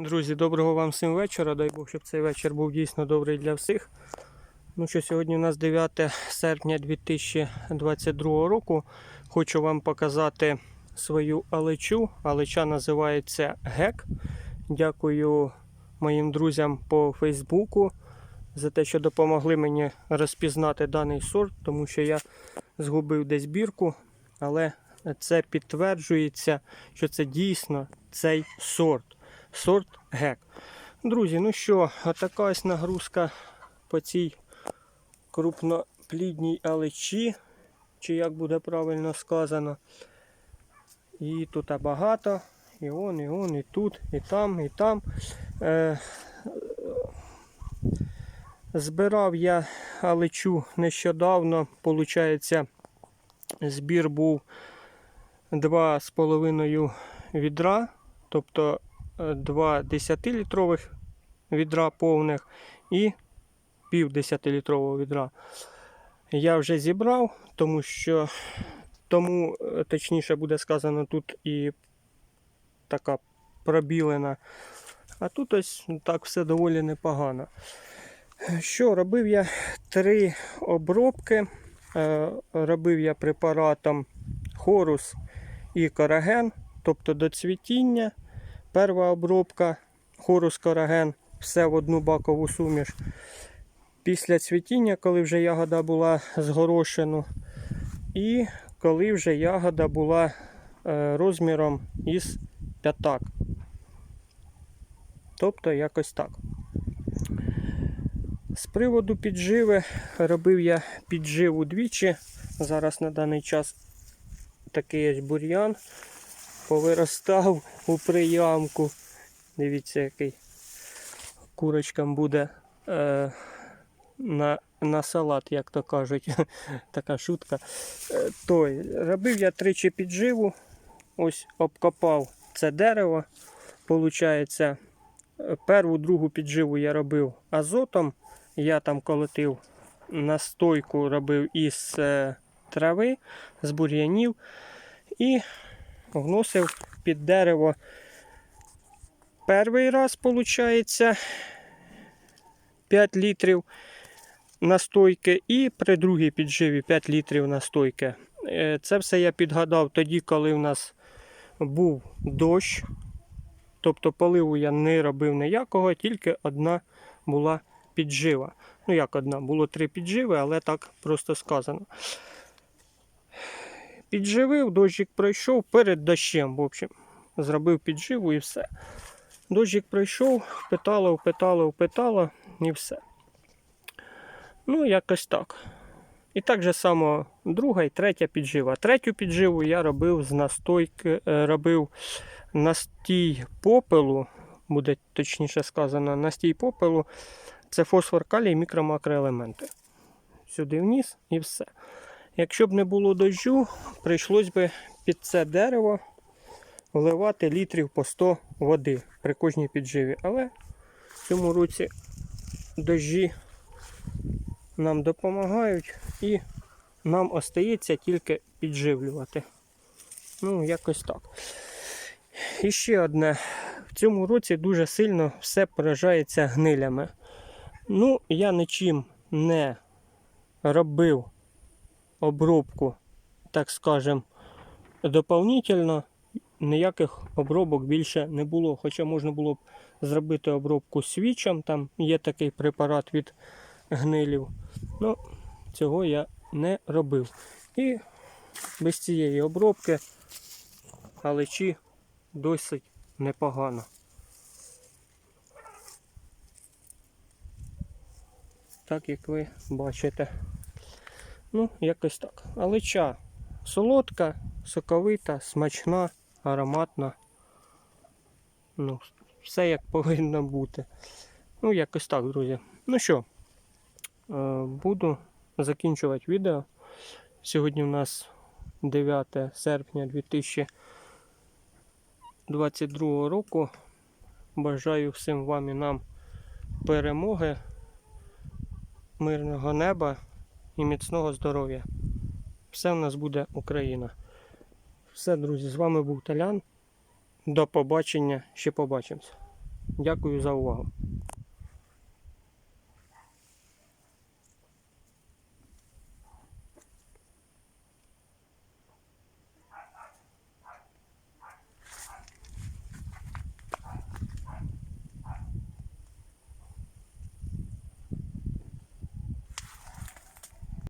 Друзі, доброго вам всім вечора. Дай Бог, щоб цей вечір був дійсно добрий для всіх. Ну що, сьогодні у нас 9 серпня 2022 року. Хочу вам показати свою алечу. Алеча називається гек. Дякую моїм друзям по Фейсбуку за те, що допомогли мені розпізнати даний сорт, тому що я згубив десь бірку, але це підтверджується, що це дійсно цей сорт. Сорт гек. Друзі, ну що, така ось нагрузка по цій крупноплідній алечі, чи як буде правильно сказано. І тут багато, і он, і он, і тут, і там, і там. Е, Збирав я алечу нещодавно, Получається, збір був 2,5 відра, тобто два 10-літрових відра повних і пів 10-літрового відра. Я вже зібрав, тому що тому, е, точніше буде сказано, тут і така пробілена. А тут ось так все доволі непогано. Що, робив я три обробки. Е, Робив я препаратом Хорус і Кораген, тобто до цвітіння. Перша обробка Хорус Кораген, все в одну бакову суміш. Після цвітіння, коли вже ягода була згорошена, і коли вже ягода була е, розміром із п'ятак. Тобто якось так. З приводу підживи робив я підживу двічі. Зараз на даний час такий бур'ян повиростав у приямку. Дивіться, який курочкам буде е, на, на салат, як то кажуть. така шутка. Е, той, робив я тричі підживу. Ось обкопав це дерево. Получається, перву другу підживу я робив азотом. Я там колотив настойку, робив із е, трави, з бур'янів і вносив під дерево. Перший раз, виходить, 5 літрів настойки, і при другій підживі 5 літрів настойки. Е, Це все я підгадав тоді, коли в нас був дощ. Тобто поливу я не робив ніякого, тільки одна була піджива. Ну, як одна, було три підживи, але так просто сказано. Підживив, дощик пройшов перед дощем. В общем, зробив підживу і все. Дощик пройшов, впитало, впитало, впитало і все. Ну, якось так. І так же само друга і третя піджива. Третю підживу я робив з настойки, е, робив настій попелу, буде точніше сказано, настій попелу. Це фосфор калій, мікро-макроелементи. Сюди вниз і все. Якщо б не було дощу, прийшлось би під це дерево вливати літрів по 100 води при кожній підживі. Але в цьому році дощі нам допомагають і нам остається тільки підживлювати. Ну, якось так. І ще одне. В цьому році дуже сильно все поражається гнилями. Ну, я нічим не робив обробку, так скажем, доповнительно. Ніяких обробок більше не було. Хоча можна було б зробити обробку свічем, там є такий препарат від гнилів. Ну, цього я не робив. І без цієї обробки алечі досить непогано. Так як ви бачите. Ну, якось так. Алеча солодка, соковита, смачна, ароматна. Ну, все як повинно бути. Ну, якось так, друзі. Ну що, е, буду закінчувати відео. Сьогодні у нас 9 серпня 2022 року. Бажаю всім вам і нам перемоги, мирного неба і міцного здоров'я. Все в нас буде Україна. Все, друзі, з вами був Талян. До побачення, ще побачимось. Дякую за увагу.